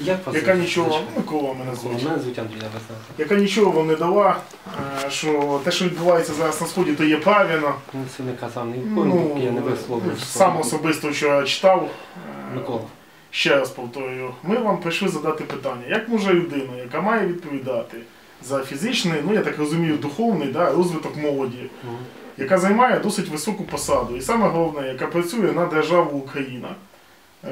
Як вас яка звуть? нічого, Микола мене звуть, Мене звуть Андрій Небесна. яка нічого вам не дала, е, що те, що відбувається зараз на сході, то є правильно. Ну, це не казав, ні в Ну, коєму я не висловлюю. сам особисто, що я читав. е, Микола. Ще раз повторюю, ми вам прийшли задати питання, як може людина, яка має відповідати за фізичний, ну я так розумію, духовний да, розвиток молоді, яка займає досить високу посаду, і саме головне, яка працює на державу Україна.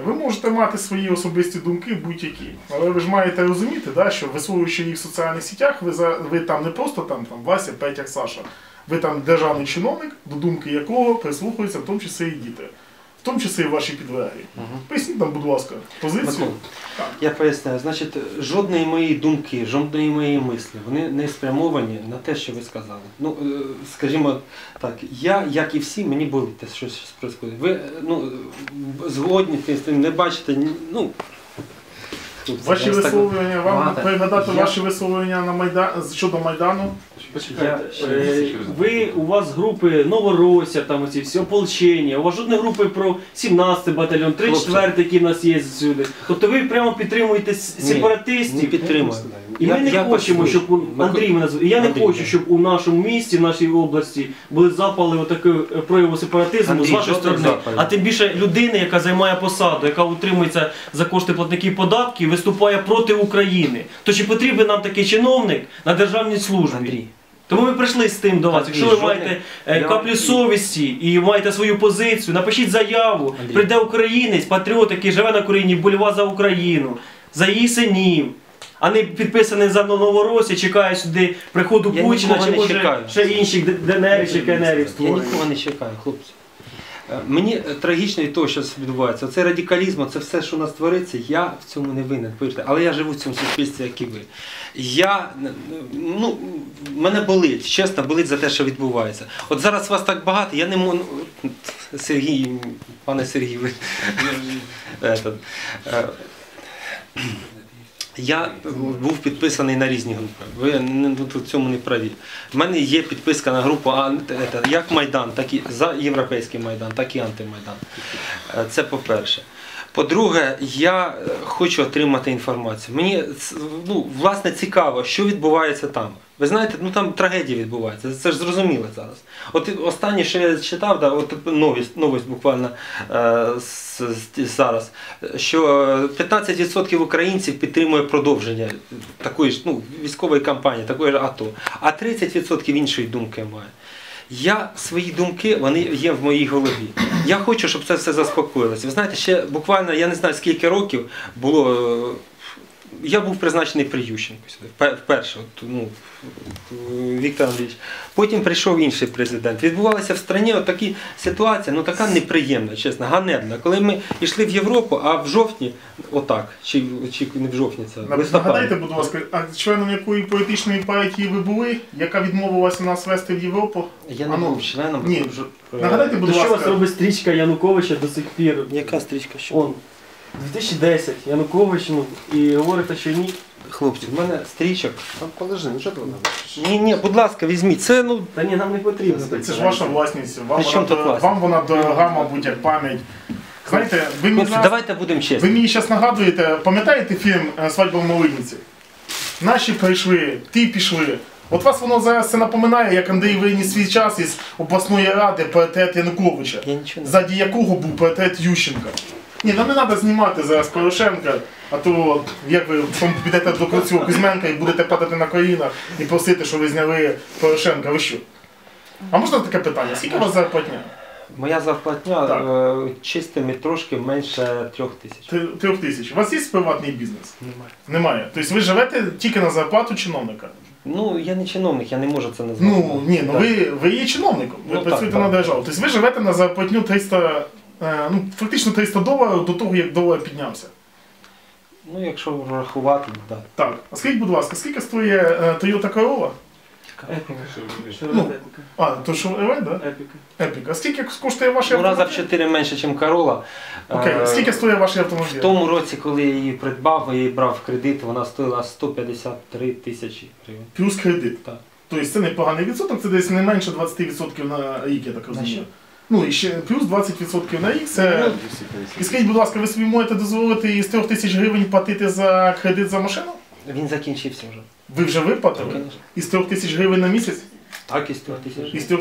Ви можете мати свої особисті думки будь-які, але ви ж маєте розуміти, да, що висовуючи їх в соціальних сітях, ви, за, ви там не просто там, там Вася, Петя, Саша, ви там державний чиновник, до думки якого прислухаються в тому числі і діти, в тому числі і ваші підлеглі. Мгм. Поясніть нам, будь ласка, позицію. Так. я поясняю, значить, жодної моєї думки, жодної моєї мислі, вони не спрямовані на те, що ви сказали. Ну, е, скажімо так, я, як і всі, мені болить те, що щось происходить. Ви е, ну, згодні з тим, не бачите, ну. тут Ваші зараз так- вам пригадати Я- ваші висловлення на Майдан щодо Майдану. Почекайте, Я- е, ви у вас групи Новорося, там оці всі ополчення, у вас жодної групи про 17 батальйон, 34 який в нас є сюди. Тобто ви прямо підтримуєте с- Ні, сепаратистів. Не підтримую. І ми не хочемо, щоб у Андрій мене звуть. І я не Андрій, хочу, так. щоб у нашому місті, в нашій області були запали отакого прояву сепаратизму Андрій, з вашої жодних сторони. запалів. А тим більше людина, яка займає посаду, яка утримується за кошти платників податків, виступає проти України. То чи потрібен нам такий чиновник на державній службі? Андрій, Тому ми прийшли з тим до вас. Якщо ви маєте е, каплю совісті і маєте свою позицію, напишіть заяву. Прийде українець, патріот, який живе на Україні, вболіває за Україну, за її синів. А не підписаний за Новоросі, чекає сюди приходу Я Путіна, нікого чи не може чекаю. ще інших ДНР чи КНРів Я створює. нікого не чекаю, хлопці. Е, Мені е, трагічно від того, що відбувається. Це радикалізм, це все, що у нас твориться, я в цьому не винен, повірте. Але я живу в цьому суспільстві, як і ви. Я, ну, мене болить, чесно, болить за те, що відбувається. От зараз вас так багато, я не можу. Сергій, пане Сергій, ви. Е, Я був підписаний на різні групи. Ви ну, в цьому не праві. У мене є підписка на групу як Майдан, так і за Європейський Майдан, так і антимайдан. Е, Це по-перше. По-друге, я е, хочу отримати інформацію. Мені ну, власне цікаво, що відбувається там. Ви знаєте, ну там трагедія відбувається. Це ж зрозуміло зараз. От останнє, що я читав, да, от новість, новість буквально е, з- з- зараз, що е, 15% українців підтримує продовження такої ж ну, військової кампанії, такої ж АТО, а 30% іншої думки має. Я свої думки, вони є в моїй голові. Я хочу, щоб це все заспокоїлося. Ви знаєте, ще буквально я не знаю скільки років було. Я був призначений при Ющенку сюди, вперше, от, ну, Віктор Андрійович. Потім прийшов інший президент. Відбувалася в країні такі ситуації, ну така неприємна, чесно, ганебна. Коли ми йшли в Європу, а в жовтні, отак, чи, чи не в жовтні це, в листопаді. Нагадайте, будь ласка, а членом якої політичної партії ви були, яка відмовилася нас вести в Європу? Я не А ну, був членом. ні. Нагадайте, будь То що у вас робить стрічка Януковича до сих пір? Яка стрічка? Що? Он, 2010, Янукович, ну, і говорите, що ні. Хлопці, в мене стрічок. Там подожди, ну що ти вона? Ні, ні, будь ласка, візьміть. Це ну Та ні, нам не потрібно. це ж ваша власність, вам, При чому вона, тут власність? вам вона дорога, мабуть, як пам'ять. Знаєте, ви мені, хлопці, зараз- давайте будемо ви чесні. мені зараз нагадуєте, пам'ятаєте фільм е, Свадьба в Малиниці? Наші прийшли, ті пішли. От вас воно зараз це напоминає, як Андрій виніс свій час із обласної ради портрет Януковича, Я нічого не ззаді якого був портрет Ющенка. Ні, нам не треба знімати зараз Порошенка, а то як ви підете до цього Кузьменка і будете падати на колінах і просити, що ви зняли Порошенка. Ви що? А можна таке питання? Скільки у вас зарплатня? Моя зарплатня Так. е, чистими трошки менше трьох тисяч. Три- Трьох тисяч. У вас є приватний бізнес? Немає. Немає. Тобто ви живете тільки на зарплату чиновника. Ну, я не чиновник, я не можу це назвати. Ну ні, ну Так. ви, ви є чиновником, ви Ну, так, працюєте так. на державу. Тобто ви живете на зарплатню 300, е, ну фактично 300 доларів до того, як долар піднявся. Ну, якщо рахувати, так. Так. А скажіть, будь ласка, скільки стоїть е, Toyota Corolla? Епіка. Ну. А, то що РВ, да? Епіка. Epic. А скільки коштує ваш Ну, раза в 4 менше, ніж Корола. Окей, Е, скільки стоїть ваш В тому році, коли я її придбав, я її брав в кредит, вона стоїла 153 тисячі гривень. Плюс кредит. Так. Тобто це непоганий відсоток, це десь не менше 20% на рік, я так На розумію. Ну і ще плюс 20% на рік. Це... І скажіть, будь ласка, ви собі можете дозволити із 3 тисяч гривень платити за кредит за машину? Він закінчився вже. Ви вже виплатили? Так. Із 3 тисяч гривень на місяць? Так, із трьох тисяч. Із 3